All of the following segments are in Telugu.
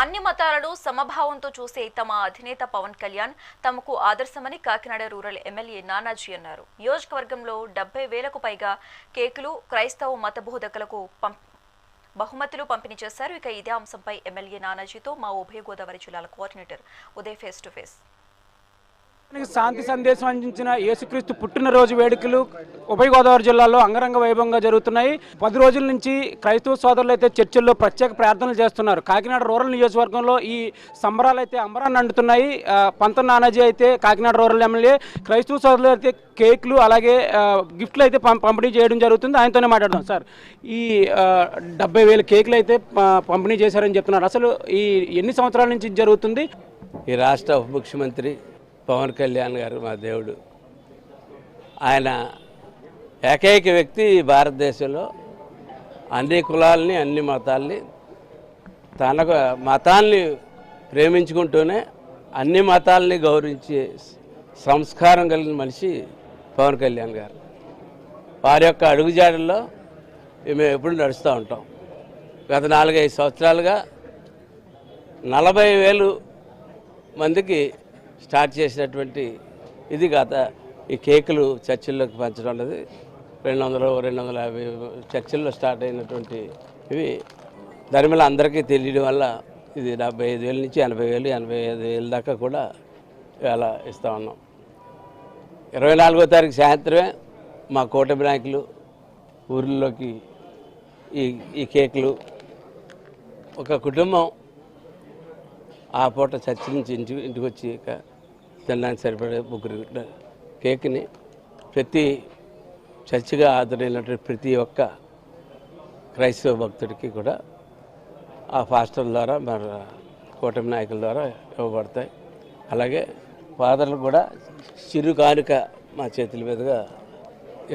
అన్ని మతాలను సమభావంతో చూసే తమ అధినేత పవన్ కళ్యాణ్ తమకు ఆదర్శమని కాకినాడ రూరల్ ఎమ్మెల్యే నానాజీ అన్నారు. నియోజకవర్గంలో డెబ్బై వేలకు పైగా కేకులు క్రైస్తవ మత బోధకులకు బహుమతులు పంపిణీ చేశారు. ఇక ఇదే అంశంపై ఎమ్మెల్యే నానాజీతో మా ఉభయ గోదావరి జిల్లాల coordinator Uday face to face. శాంతి సందేశం అందించిన యేసుక్రీస్తు పుట్టినరోజు వేడుకలు ఉభయ గోదావరి జిల్లాలో అంగరంగ వైభవంగా జరుగుతున్నాయి. పది రోజుల నుంచి క్రైస్తవ సోదరులు అయితే చర్చిల్లో ప్రత్యేక ప్రార్థనలు చేస్తున్నారు. కాకినాడ రూరల్ నియోజకవర్గంలో ఈ సంబరాలు అయితే అంబరాన్ని అంటున్నాయి పంత నానాజీ అయితే కాకినాడ రూరల్ ఎమ్మెల్యే క్రైస్తవ సోదరులు అయితే కేకులు అలాగే గిఫ్ట్లు అయితే పం- పంపిణీ చేయడం జరుగుతుంది. ఆయనతోనే మాట్లాడదాం సార్. ఈ డెబ్బై వేల కేకులు అయితే పంపిణీ చేశారని చెప్తున్నారు. అసలు ఈ ఎన్ని సంవత్సరాల నుంచి జరుగుతుంది? ఈ రాష్ట్ర ఉప ముఖ్యమంత్రి పవన్ కళ్యాణ్ గారు మా దేవుడు. ఆయన ఏకైక వ్యక్తి భారతదేశంలో. అన్ని కులాలని అన్ని మతాల్ని తనకు మతాల్ని ప్రేమించుకుంటూనే అన్ని మతాల్ని గౌరవించే సంస్కారం కలిగిన మనిషి పవన్ కళ్యాణ్ గారు. వారి యొక్క అడుగుజాడల్లో మేము ఎప్పుడు నడుస్తూ ఉంటాం. గత నాలుగైదు సంవత్సరాలుగా నలభై వేలు మందికి స్టార్ట్ చేసినటువంటి ఇది గత ఈ కేకులు చర్చిల్లోకి పంచడం అనేది రెండు వందలు రెండు వందల యాభై చర్చిల్లో స్టార్ట్ అయినటువంటి ఇవి. ధర్మల అందరికీ తెలియడం వల్ల ఇది డెబ్బై ఐదు వేల నుంచి ఎనభై వేలు ఎనభై ఐదు వేల దాకా కూడా అలా ఇస్తూ ఉన్నాం. ఇరవై నాలుగో తారీఖు సాయంత్రమే మా కూటమి నాయకులు ఊర్లలోకి ఈ ఈ కేకులు. ఒక కుటుంబం ఆ పూట చర్చి నుంచి ఇంటి ఇంటికి వచ్చి తినడానికి సరిపడే ముగ్గురు కేక్ని ప్రతి చర్చిగా ఆదరైనటువంటి ప్రతి ఒక్క క్రైస్తవ భక్తుడికి కూడా ఆ ఫాస్టర్ల ద్వారా మన కూటమి నాయకుల ద్వారా ఇవ్వబడతాయి. అలాగే ఫాదర్లు కూడా చిరు కానుక మా చేతుల మీదుగా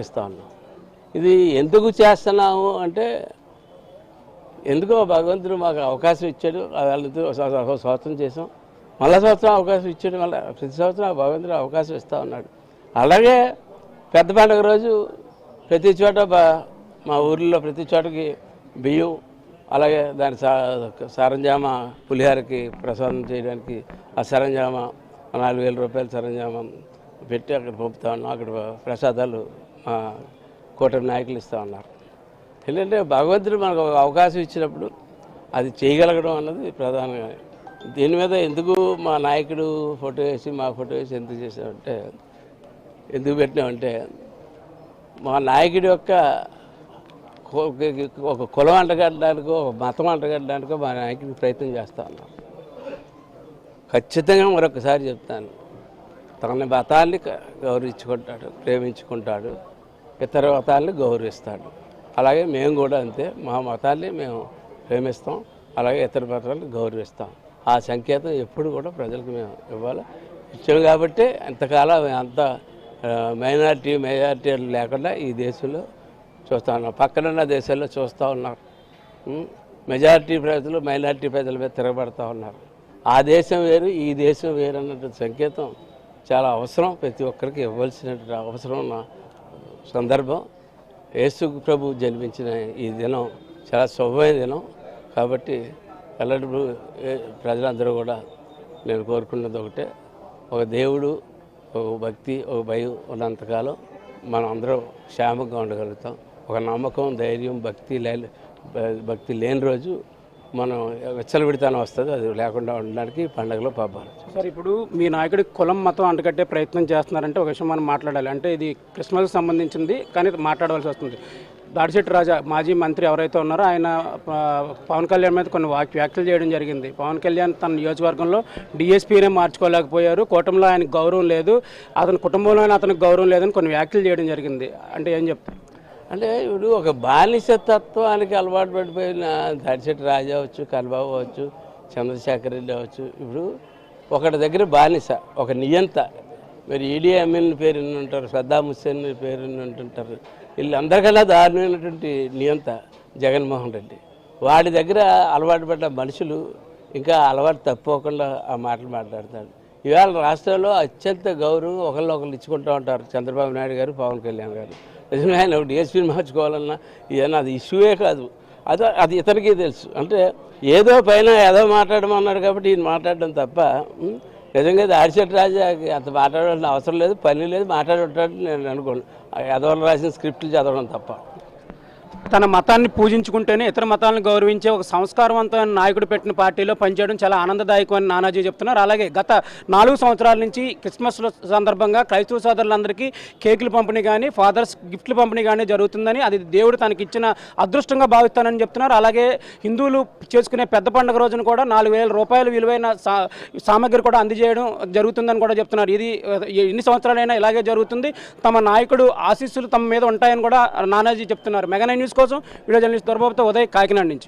ఇస్తా ఉన్నాం. ఇది ఎందుకు చేస్తున్నాము అంటే ఎందుకో భగవంతుడు మాకు అవకాశం ఇచ్చాడు వాళ్ళతో స్వాతం చేసాం. మళ్ళా సంవత్సరం అవకాశం ఇచ్చాడు మళ్ళీ ప్రతి సంవత్సరం భగవంతుడు అవకాశం ఇస్తూ ఉన్నాడు. అలాగే పెద్ద పండుగ రోజు ప్రతి చోట మా ఊర్లో ప్రతి చోటకి బియ్యం అలాగే దాని సా పులిహారకి ప్రసాదం చేయడానికి ఆ సరంజామ నాలుగు వేల రూపాయల సరంజామం పెట్టి అక్కడ పంపుతా ఉన్నాం. అక్కడ ప్రసాదాలు మా కూటమి నాయకులు ఇస్తూ ఉన్నారు. ఎందుకంటే భగవంతుడు మనకు ఒక అవకాశం ఇచ్చినప్పుడు అది చేయగలగడం అన్నది ప్రధానంగా. దీని మీద ఎందుకు మా నాయకుడు ఫోటో వేసి మా ఫోటో వేసి ఎందుకు చేసామంటే ఎందుకు పెట్టినామంటే మా నాయకుడి యొక్క ఒక కులం అంటగట్టడానికో ఒక మతం అంటగట్టడానికో మా నాయకుడికి ప్రయత్నం చేస్తా ఉన్నాం ఖచ్చితంగా మరొకసారి చెప్తాను. తన మతాన్ని గౌరవించుకుంటాడు ప్రేమించుకుంటాడు ఇతర మతాల్ని గౌరవిస్తాడు. అలాగే మేము కూడా అంతే. మా మతాన్ని మేము ప్రేమిస్తాం. అలాగే ఇతర మతాలను గౌరవిస్తాం. ఆ సంకేతం ఎప్పుడు కూడా ప్రజలకు మేము ఇవ్వాలి. ఇచ్చాం కాబట్టి ఎంతకాలం అంత మైనార్టీ మెజారిటీ లేకుండా ఈ దేశంలో చూస్తూ ఉన్నాం. పక్కనున్న దేశాల్లో చూస్తూ ఉన్నారు. మెజారిటీ ప్రజలు మైనారిటీ ప్రజల మీద తిరగబడతా ఉన్నారు. ఆ దేశం వేరు ఈ దేశం వేరు అన్నటువంటి సంకేతం చాలా అవసరం. ప్రతి ఒక్కరికి ఇవ్వాల్సినటువంటి అవసరం ఉన్న సందర్భం. యేసు ప్రభు జన్మించిన ఈ దినం చాలా శుభమైన దినం. కాబట్టి ఎల్లప్పుడూ ప్రజలందరూ కూడా నేను కోరుకున్నది ఒకటే. ఒక దేవుడు ఒక భక్తి ఒక భయం ఉన్నంతకాలం మనం అందరం క్షేమంగా ఉండగలుగుతాం. ఒక నమ్మకం ధైర్యం భక్తి లే భక్తి లేని రోజు మనం విచ్చలవిడితనం వస్తుంది అది లేకుండా ఉండడానికి పండుగలో పబ్బాలు. సార్ ఇప్పుడు మీ నాయకుడి కులం మతం అంటకట్టే ప్రయత్నం చేస్తున్నారంటే ఒక విషయం మనం మాట్లాడాలి. అంటే ఇది క్రిస్మస్ సంబంధించింది కానీ మాట్లాడవలసి వస్తుంది. దాడిశెట్టి రాజా మాజీ మంత్రి ఎవరైతే ఉన్నారో ఆయన పవన్ కళ్యాణ్ మీద కొన్ని వాక్ వ్యాఖ్యలు చేయడం జరిగింది. పవన్ కళ్యాణ్ తన నియోజకవర్గంలో డిఎస్పీనే మార్చుకోలేకపోయారు. కూటమిలో ఆయనకు గౌరవం లేదు. అతని కుటుంబంలోనే అతనికి గౌరవం లేదని కొన్ని వ్యాఖ్యలు చేయడం జరిగింది. అంటే ఏం చెప్తారు? అంటే ఇప్పుడు ఒక బానిస తత్వానికి అలవాటు పడిపోయిన దర్శటి రాజా అవచ్చు కనబాబు అవచ్చు చంద్రశేఖర్ రెడ్డి అవచ్చు ఇప్పుడు ఒకటి దగ్గర బానిస ఒక నియంత. మరి ఈడీ అమీన్ పేరు ఉంటారు సద్దాం హుస్సేన్ పేరు విని ఉంటుంటారు? వీళ్ళందరికన్నా దారుణమైనటువంటి నియంత జగన్మోహన్ రెడ్డి. వాడి దగ్గర అలవాటు పడ్డ మనుషులు ఇంకా అలవాటు తప్పుకోకుండా ఆ మాటలు మాట్లాడతాడు ఇవాళ రాష్ట్రంలో అత్యంత గౌరవం ఒకళ్ళు ఒకళ్ళు ఇచ్చుకుంటూ ఉంటారు చంద్రబాబు నాయుడు గారు పవన్ కళ్యాణ్ గారు. నిజమే ఆయన డిఎస్పీని మార్చుకోవాలన్నా ఇదన్నా అది ఇష్యూయే కాదు. అది అది ఇతనికి తెలుసు. అంటే ఏదో పైన ఏదో మాట్లాడమన్నాడు కాబట్టి ఈయన మాట్లాడడం తప్ప నిజంగా ఇది ఆడిసెట్ రాజాకి అంత మాట్లాడాల్సిన అవసరం లేదు పని లేదు మాట్లాడటం నేను అనుకోను. ఎదవలు రాసిన స్క్రిప్ట్లు చదవడం తప్ప. తన మతాన్ని పూజించుకుంటేనే ఇతర మతాలను గౌరవించే ఒక సంస్కారవంతమైన నాయకుడు పెట్టిన పార్టీలో పనిచేయడం చాలా ఆనందదాయకం అని నానాజీ చెప్తున్నారు. అలాగే గత నాలుగు సంవత్సరాల నుంచి క్రిస్మస్ సందర్భంగా క్రైస్తవ సోదరులందరికీ కేకులు పంపిణీ కానీ ఫాదర్స్ గిఫ్ట్లు పంపిణీ కానీ జరుగుతుందని అది దేవుడు తనకి ఇచ్చిన అదృష్టంగా భావిస్తానని చెప్తున్నారు. అలాగే హిందువులు చేసుకునే పెద్ద పండుగ రోజున కూడా నాలుగు వేల రూపాయలు విలువైన సా సామగ్రి కూడా అందజేయడం జరుగుతుందని కూడా చెప్తున్నారు. ఇది ఎన్ని సంవత్సరాలైనా ఇలాగే జరుగుతుంది. తమ నాయకుడు ఆశీస్సులు తమ మీద ఉంటాయని కూడా నానాజీ చెప్తున్నారు. మెగా న్యూస్ కోసం వీడియో జర్నలిస్ట్ దొరబాబుతో ఉదయ్ కాకినాడ నుంచి.